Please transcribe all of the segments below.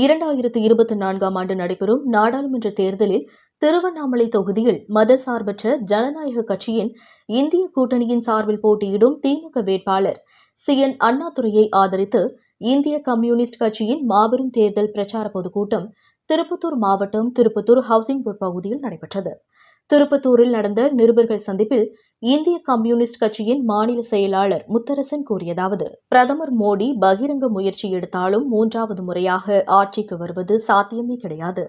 இரண்டாயிரத்து இருபத்தி நான்காம் ஆண்டு நடைபெறும் நாடாளுமன்ற தேர்தலில் திருவண்ணாமலை தொகுதியில் மதசார்பற்ற ஜனநாயக கட்சியின் இந்திய கூட்டணியின் சார்பில் போட்டியிடும் திமுக வேட்பாளர் சி. என். அண்ணாதுரையை ஆதரித்து இந்திய கம்யூனிஸ்ட் கட்சியின் மாபெரும் தேர்தல் பிரச்சார பொதுக்கூட்டம் திருப்பத்தூர் மாவட்டம் திருப்பத்தூர் ஹவுசிங் போர்ட் பகுதியில் நடைபெற்றது. திருப்பத்தூரில் நடந்த நிருபர்கள் சந்திப்பில் இந்திய கம்யூனிஸ்ட் கட்சியின் மாநில செயலாளர் முத்தரசன் கூறியதாவது பிரதமர் மோடி பகிரங்க முயற்சி எடுத்தாலும் மூன்றாவது முறையாக ஆட்சிக்கு வருவது சாத்தியமே கிடையாது.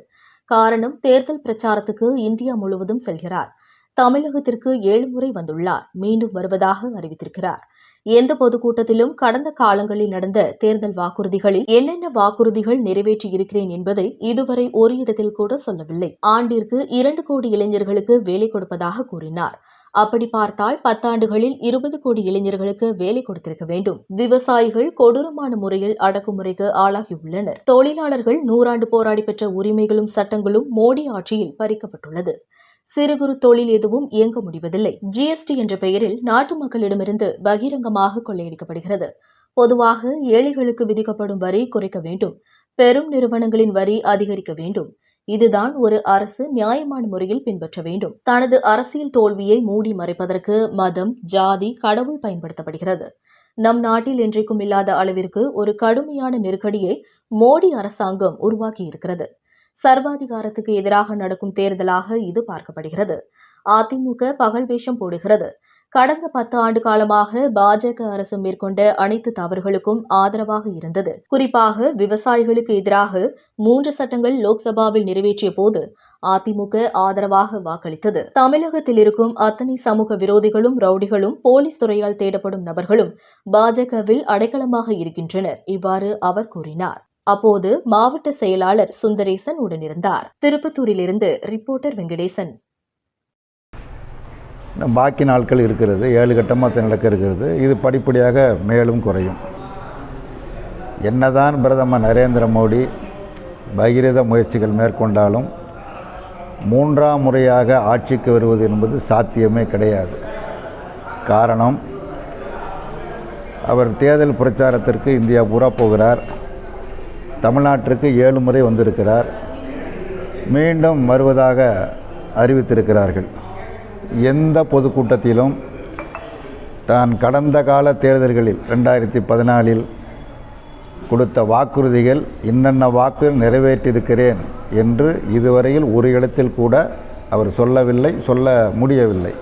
காரணம் தேர்தல் பிரச்சாரத்துக்கு இந்தியா முழுவதும் செல்கிறார். தமிழகத்திற்கு ஏழு முறை வந்துள்ளார். மீண்டும் வருவதாக அறிவித்திருக்கிறார். எந்த பொதுக்கூட்டத்திலும் கடந்த காலங்களில் நடந்த தேர்தல் வாக்குறுதிகளில் என்னென்ன வாக்குறுதிகள் நிறைவேற்றி இருக்கிறேன் என்பதை இதுவரை ஒரு இடத்தில் கூட சொல்லவில்லை. ஆண்டிற்கு இரண்டு கோடி இளைஞர்களுக்கு வேலை கொடுப்பதாக கூறினார். அப்படி பார்த்தால் பத்தாண்டுகளில் இருபது கோடி இளைஞர்களுக்கு வேலை கொடுத்திருக்க வேண்டும். விவசாயிகள் கொடூரமான முறையில் அடக்குமுறைக்கு ஆளாகியுள்ளனர். தொழிலாளர்கள் நூறாண்டு போராடி பெற்ற உரிமைகளும் சட்டங்களும் மோடி ஆட்சியில் பறிக்கப்பட்டுள்ளது. சிறு குறு தொழில் எதுவும் இயங்க முடிவதில்லை. ஜிஎஸ்டி என்ற பெயரில் நாட்டு மக்களிடமிருந்து பகிரங்கமாக கொள்ளையடிக்கப்படுகிறது. பொதுவாக ஏழைகளுக்கு விதிக்கப்படும் வரி குறைக்க வேண்டும். பெரும் நிறுவனங்களின் வரி அதிகரிக்க வேண்டும். இதுதான் ஒரு அரசு நியாயமான முறையில் பின்பற்ற வேண்டும். தனது அரசியல் தோல்வியை மூடி மறைப்பதற்கு மதம் ஜாதி கடவுள் பயன்படுத்தப்படுகிறது. நம் நாட்டில் என்றைக்கும் இல்லாத அளவிற்கு ஒரு கடுமையான நெருக்கடியை மோடி அரசாங்கம் உருவாக்கி இருக்கிறது சர்வாதிகாரத்துக்கு எதிராக நடக்கும் தேர்தலாக இது பார்க்கப்படுகிறது. அதிமுக பகல் வேஷம் போடுகிறது. கடந்த பத்து ஆண்டு காலமாக பாஜக அரசு மேற்கொண்ட அனைத்து தவறுகளுக்கும் ஆதரவாக இருந்தது. குறிப்பாக விவசாயிகளுக்கு எதிராக மூன்று சட்டங்கள் லோக்சபாவில் நிறைவேற்றிய போது அதிமுக ஆதரவாக வாக்களித்தது. தமிழகத்தில் இருக்கும் அத்தனை சமூக விரோதிகளும் ரவுடிகளும் போலீஸ் துறையால் தேடப்படும் நபர்களும் பாஜகவில் அடைக்கலமாக இருக்கின்றனர். இவ்வாறு அவர் கூறினார். அப்போது மாவட்ட செயலாளர் சுந்தரேசன் உடனிருந்தார். திருப்பத்தூரிலிருந்து ரிப்போர்ட்டர் வெங்கடேசன். பாக்கி நாட்கள் இருக்கிறது. ஏழு கட்டமாக நடக்க இருக்கிறது. இது படிப்படியாக மேலும் குறையும். என்னதான் பிரதமர் நரேந்திர மோடி பகிரத முயற்சிகள் மேற்கொண்டாலும் மூன்றாம் முறையாக ஆட்சிக்கு வருவது என்பது சாத்தியமே கிடையாது. காரணம் அவர் தேர்தல் பிரச்சாரத்திற்கு இந்தியா பூரா போகிறார். தமிழ்நாட்டிற்கு ஏழு முறை வந்திருக்கிறார். மீண்டும் வருவதாக அறிவித்திருக்கிறார்கள். எந்த பொதுக்கூட்டத்திலும் தான் கடந்த கால தேர்தல்களில் ரெண்டாயிரத்தி பதினாலில் கொடுத்த வாக்குறுதிகள் இன்னென்ன வாக்கு நிறைவேற்றியிருக்கிறேன் என்று இதுவரையில் ஒரு இடத்தில் கூட அவர் சொல்லவில்லை சொல்ல முடியவில்லை.